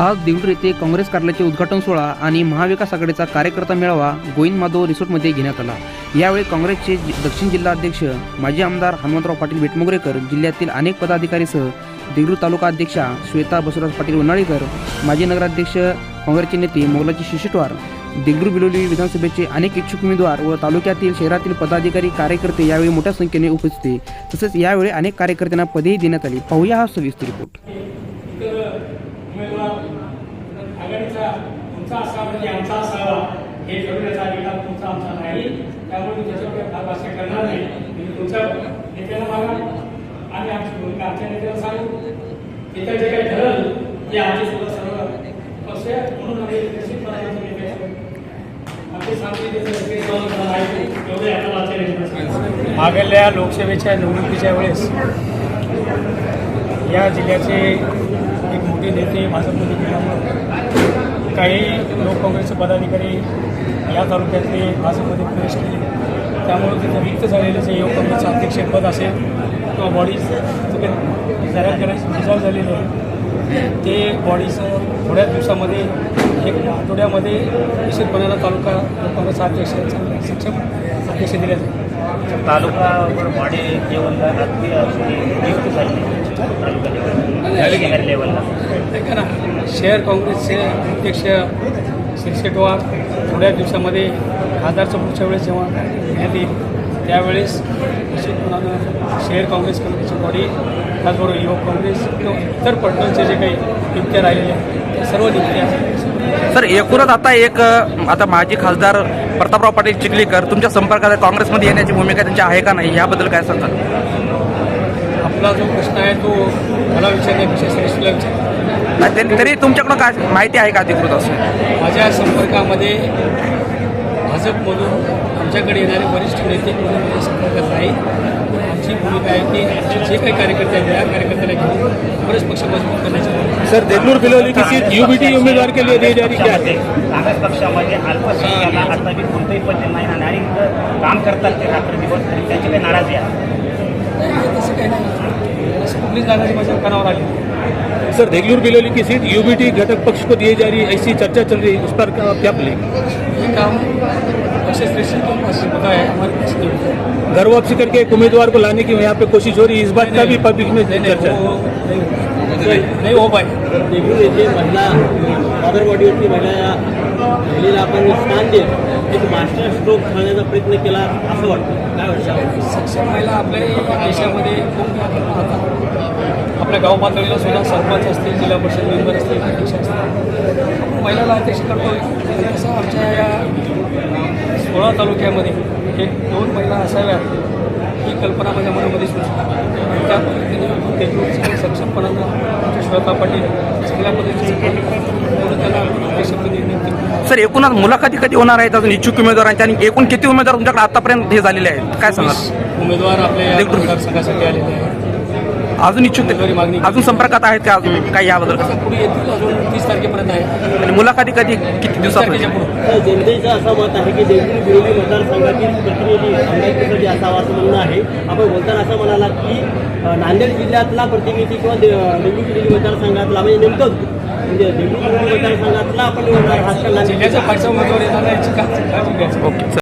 आज देवडूर येथे काँग्रेस कार्यालयाचे उद्घाटन सोहळा आणि महाविकास आघाडीचा कार्यकर्ता मेळावा गोविंद माधव रिसोर्टमध्ये घेण्यात आला. यावेळी काँग्रेसचे दक्षिण जिल्हा अध्यक्ष माजी आमदार हनुमंतराव पाटील बेटमोगरेकर जिल्ह्यातील अनेक पदाधिकारीसह देवडूर तालुका अध्यक्षा श्वेता बसवराज पाटील उन्हाळीकर माजी नगराध्यक्ष काँग्रेसचे नेते मोगलाची शिशिटवार देगलूर बिलोली विधानसभेचे अनेक इच्छुक उमेदवार व तालुक्यातील शहरातील पदाधिकारी कार्यकर्ते यावेळी मोठ्या संख्येने उपस्थित. तसेच यावेळी अनेक कार्यकर्त्यांना पदेही देण्यात आली. पाहूया हा सविस्तर रिपोर्ट उमेदवार आघाडीचा तुमचा असावा म्हणजे आमचा असावा हे ठरवण्याचा अधिकार तुमचा आमचा नाही. त्यामुळे मी त्याच्याकडे फार भाष्य करणार नाही. मी तुमच्या नेत्याला मागा आणि आमची भूमिका आमच्या नेत्याला सांगू तिथं जे काही ठरल ते आमचे सुद्धा सर्व पक्ष म्हणून आम्ही निश्चितपणे आमच्या नेत्याचं एवढे आपल्याला आजच्या मागल्या लोकसभेच्या निवडणुकीच्या वेळेस या जिल्ह्याचे एक मोठे नेते भाजपमध्ये गेल्यामुळे काही लोक काँग्रेसचे पदाधिकारी या तालुक्यातले भाजपमध्ये प्रवेश केले. त्यामुळे तिथं रिक्त झालेलं जे युवक काँग्रेसचं अध्यक्षपद असेल किंवा बॉडीज जाहीर करायची विचार झालेले आहे ते बॉडीचं थोड्याच दिवसामध्ये एक आठवड्यामध्ये निश्चितपणाला तालुका युवक काँग्रेसचा अध्यक्ष सक्षम अध्यक्ष दिले जाईल तालुकावर बॉडी लेवलला राजकीय ऐका ना शहर काँग्रेसचे अध्यक्ष शिरसेटवार थोड्या दिवसामध्ये खासदारचं पुढच्या वेळेस जेव्हा घेण्यात येईल त्यावेळेस निश्चितपणानं शहर काँग्रेस कमिटीची बॉडी त्याचबरोबर युवक काँग्रेस किंवा इतर पटनांचे जे काही नियुक्त्या राहिलेल्या आहेत त्या सर्व नियुक्त्या सर एकूणच आता एक आता माजी खासदार प्रतापराव पाटील चिखलीकर तुमच्या संपर्कात काँग्रेसमध्ये येण्याची भूमिका त्यांची आहे का नाही? याबद्दल काय सांगतात आपला जो प्रश्न आहे तो मला विचारण्यापेक्षा श्रेष्ठला विचार नाही, तरी- तरी तुमच्याकडून काय माहिती आहे का अधिकृत असं? माझ्या संपर्कामध्ये भाजपमधून आमच्याकडे येणारे वरिष्ठ नेते कोणी माझ्या संपर्कात नाही आमची भूमिका आहे की आमचे जे काही कार्यकर्ते आहेत त्या कार्यकर्त्याला घेऊन काँग्रेस पक्ष मजबूत करण्याची सर देगलूर बिलोली की सीट यूबीटी उम्मीदवार के लिए दी जा रही क्या है काँग्रेस पक्षामध्ये अल्पसंख्याला आता कोणतंही पद नाही आणि काम करतात ते रात्र दिवस तरी त्यांची काही नाराजी आहे. कुठलीच जागाची माझ्या कानावर आली सर देगलूर बिलोली की सीट यूबीटी घटक पक्ष को दी जा रही है ऐसी चर्चा चल रही है उस पर आप क्या बोलेंगे? काम पक्ष श्रेष्ठ के है हमारे घर वापसी करके एक उम्मीदवार को लाने की यहाँ पे कोशिश हो रही है इस बात का भी पब्लिक में चर्चा नहीं हो पाए देगलूर येथे महिला फादरवाडीवरती महिला महिलेला आपण स्थान देत एक मास्टर स्ट्रोक खेळण्याचा प्रयत्न केला असं वाटतं. काय वाटतं? सक्षम महिला आपल्या देशामध्ये खूप आपल्या गाव पातळीला सुद्धा सरपंच असतील जिल्हा परिषद मेंबर असतील अध्यक्ष असतील. महिलाला अध्यक्ष करतो असं आमच्या या सोळा तालुक्यामध्ये एक दोन महिला असाव्यात ही कल्पना माझ्या मनामध्ये सुचली त्या पद्धतीने ते सक्षमपणानं आमच्या श्वेता पाटील चांगल्या पद्धतीने त्यांना. सर एकूणच मुलाखती कधी होणार आहेत? अजून इच्छुक उमेदवारांच्या आणि एकूण किती उमेदवार तुमच्याकडे आतापर्यंत हे झालेले आहेत? काय सांगाल? उमेदवार आपल्या. मतदारसंघासाठी आलेले आहेत. अजून इच्छुक मागणी. अजून संपर्कात आहेत का अजून काय याबद्दल? पुढे येतील अजून तीस तारखेपर्यंत आहे. आणि मुलाखती कधी किती जनतेचं असं मत आहे की देगलूर बिरोली मतदारसंघातील प्रतिनिधी आमदारकीसाठी असावा असं म्हणणं आहे. आपण बोलताना असं म्हणाला की नांदेड जिल्ह्यातला प्रतिनिधी किंवा दे- देगलूर बिरोली मतदारसंघातला म्हणजे नेमकं म्हणजे देगलूर बिरोली मतदारसंघातला आपण जिल्ह्याचा उमेदवार येणार नाही घ्यायची ओके. सर